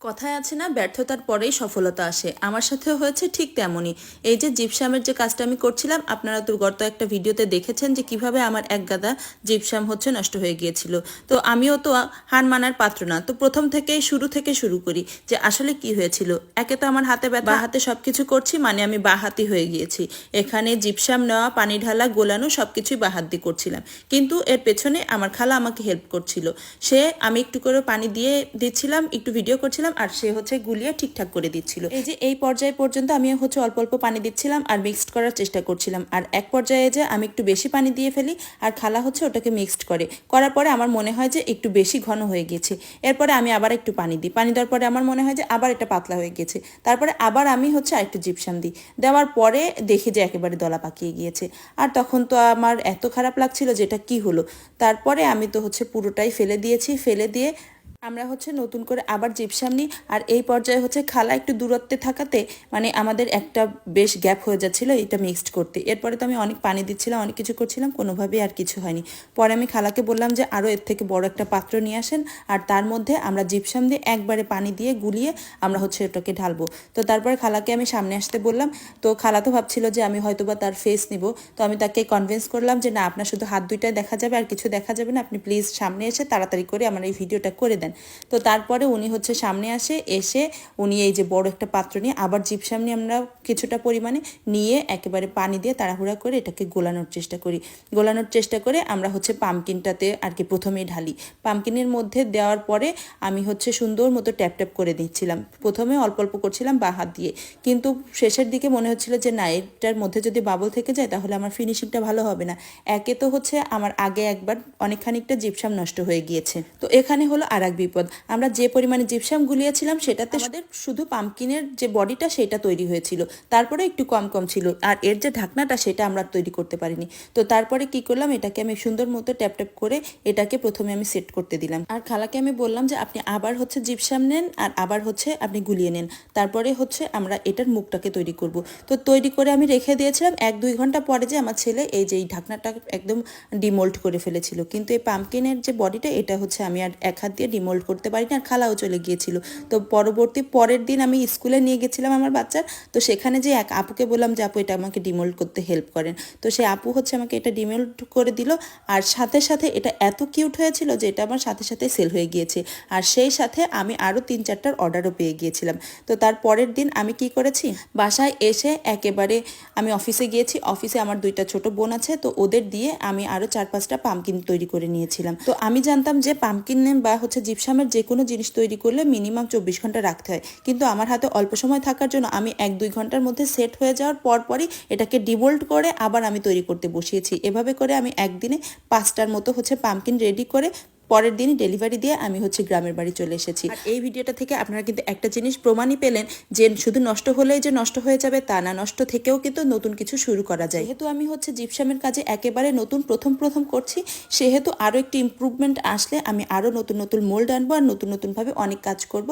কথায় আছে না ব্যর্থতার পরেই সফলতা আসে। আমার সাথেও হয়েছে ঠিক তেমনই। এই যে জিপসামের যে কাজটা আমি করছিলাম আপনারা তো গত একটা ভিডিওতে দেখেছেন যে কীভাবে আমার এক গাদা জিপসাম হচ্ছে নষ্ট হয়ে গিয়েছিল। তো আমিও তো হার মানার পাত্র না। তো প্রথম থেকেই শুরু থেকে শুরু করি যে আসলে কি হয়েছিল। একে তো আমার হাতে ব্যথা বা হাতে সবকিছু করছি মানে আমি বা হাতি হয়ে গিয়েছি। এখানে জিপসাম নেওয়া পানি ঢালা গোলানো সবকিছুই বা হাত করছিলাম। কিন্তু এর পেছনে আমার খালা আমাকে হেল্প করছিল। সে আমি একটু করে পানি দিয়ে দিচ্ছিলাম একটু ভিডিও করছিলাম আর সে হচ্ছে গুলিয়ে ঠিকঠাক করে দিচ্ছিল। এই যে এই পর্যায়ে পর্যন্ত আমি হচ্ছে অল্প অল্প পানি দিচ্ছিলাম আর মিক্সড করার চেষ্টা করছিলাম। আর এক পর্যায়ে যে আমি একটু বেশি পানি দিয়ে ফেলি আর খালা হচ্ছে ওটাকে মিক্সড করে। করার পরে আমার মনে হয় যে একটু বেশি ঘন হয়ে গেছে। এরপরে আমি আবার একটু পানি দিই। পানি দেওয়ার পরে আমার মনে হয় যে আবার এটা পাতলা হয়ে গেছে। তারপরে আবার আমি হচ্ছে আরেকটু জিপসাম দিই। দেওয়ার পরে দেখি যে একেবারে দলা পাকিয়ে গিয়েছে। আর তখন তো আমার এত খারাপ লাগছিল যে এটা কি হলো? তারপরে আমি তো হচ্ছে পুরোটাই ফেলে দিয়েছি। ফেলে দিয়ে আমরা হচ্ছে নতুন করে আবার জিপসাম নিই, আর এই পর্যায়ে হচ্ছে খালা একটু দূরত্বে থাকাতে মানে আমাদের একটা বেশ গ্যাপ হয়ে যাচ্ছিল এটা মিক্সড করতে। এরপরে তো আমি অনেক পানি দিচ্ছিলাম, অনেক কিছু করছিলাম, কোনোভাবেই আর কিছু হয়নি। পরে আমি খালাকে বললাম যে আরও এর থেকে বড় একটা পাত্র নিয়ে আসেন, আর তার মধ্যে আমরা জিপসাম দিয়ে একবারে পানি দিয়ে গুলিয়ে আমরা হচ্ছে ওটাকে ঢালবো। তো তারপরে খালাকে আমি সামনে আসতে বললাম, তো খালা তো ভাবছিল যে আমি হয়তোবা তার ফেস নিব, তো আমি তাকে কনভিন্স করলাম যে না, আপনার শুধু হাত দুইটাই দেখা যাবে, আর কিছু দেখা যাবে না, আপনি প্লিজ সামনে এসে তাড়াতাড়ি করে আমার এই ভিডিওটা করে দেন। তো তারপরে উনি হচ্ছে সামনে আসে, এসে উনি এই যে বড় একটা পাত্র নিয়ে আবার জিপসাম নিয়ে আমরা কিছুটা পরিমাণে নিয়ে একেবারে পানি দিয়ে তাড়াহুড়া করে এটাকে গোলানোর চেষ্টা করি। গোলানোর চেষ্টা করে আমরা হচ্ছে পামকিনটাতে আর কি প্রথমেই ঢালি। পামকিনের মধ্যে দেওয়ার পরে আমি হচ্ছে সুন্দর মতো ট্যাপ ট্যাপ করে দিচ্ছিলাম প্রথমে অল্প অল্প করছিলাম বা হাত দিয়ে। কিন্তু শেষের দিকে মনে হচ্ছিল যে না, এটার মধ্যে যদি বাবল থেকে যায় তাহলে আমার ফিনিশিংটা ভালো হবে না। একে তো হচ্ছে আমার আগে একবার অনেক খানিকটা জিপসাম নষ্ট হয়ে গিয়েছে। তো এখানে হলো আর বিপদ। আমরা যে পরিমাণে জিপসাম গুলিয়েছিলাম সেটাতে আমাদের শুধু পামকিনের যে বডিটা সেটা তৈরি হয়েছিল। তারপরে একটু কম কম ছিল। আর এর যে ঢাকনাটা সেটা আমরা তৈরি করতে পারিনি। তো তারপরে কি করলাম এটাকে আমি সুন্দর মতো ট্যাপ ট্যাপ করে এটাকে প্রথমে আমি সেট করতে দিলাম। আর খালাকে আমি বললাম যে আপনি আবার হচ্ছে জিপসাম নেন আর আবার হচ্ছে আপনি গুলিয়ে নেন। তারপরে হচ্ছে আমরা এটার মুখটাকে তৈরি করব। তো তৈরি করে আমি রেখে দিয়েছিলাম। এক দুই ঘণ্টা পরে যে আমার ছেলে এই যে এই ঢাকনাটা একদম ডিমোল্ড করে ফেলেছিল। কিন্তু এই পাম্পকিনের যে বডিটা এটা হচ্ছে আমি আর এক হাত দিয়ে ডিমোল্ড করতে পারিনি আর খালাও চলে গিয়েছিল। তো পরবর্তী পরের দিন আমি স্কুলে নিয়ে গেছিলাম আমার বাচ্চার। তো সেখানে যে এক আপুকে বললাম যে, আপু, এটা আমাকে ডিমোল্ড করতে হেল্প করেন। তো সে আপু হচ্ছে আমাকে এটা ডিমোল্ড করে দিল। আর সাথে সাথে এটা এত কিউট হয়েছিল যে, এটা আমার সাথে সাথে সেল হয়ে গিয়েছে। আর সেই সাথে আমি আরও তিন চারটার অর্ডারও পেয়ে গিয়েছিলাম। তো তার পরের দিন আমি কি করেছি? বাসায় এসে একেবারে আমি অফিসে গিয়েছি। অফিসে আমার দুইটা ছোট বোন আছে। তো ওদের দিয়ে আমি আরও চার পাঁচটা পামকিন তৈরি করে নিয়েছিলাম। তো আমি জানতাম যে পামকিন বা হচ্ছে জিপসামের যে কোনো জিনিস তৈরি করলে মিনিমাম চব্বিশ ঘণ্টা রাখতে হয়। কিন্তু আমার হাতে অল্প সময় থাকার জন্য আমি এক দুই ঘণ্টার মধ্যে সেট হয়ে যাওয়ার পরপরই এটাকে ডিবোল্ড করে আবার আমি তৈরি করতে বসিয়েছি। এভাবে করে আমি একদিনে পাঁচটার মতো হচ্ছে পামকিন রেডি করে পরের দিনই ডেলিভারি দিয়ে আমি হচ্ছে গ্রামের বাড়ি চলে এসেছি। আর এই ভিডিওটা থেকে আপনারা কিন্তু একটা জিনিস প্রমাণই পেলেন যে শুধু নষ্ট হলেই যে নষ্ট হয়ে যাবে তা না নষ্ট থেকেও কিন্তু নতুন কিছু শুরু করা যায়। যেহেতু আমি হচ্ছে জিপসামের কাজে একেবারে নতুন প্রথম প্রথম করছি সেহেতু আরও একটি ইম্প্রুভমেন্ট আসলে আমি আরও নতুন নতুন মোল্ড আনব আর নতুন নতুনভাবে অনেক কাজ করব।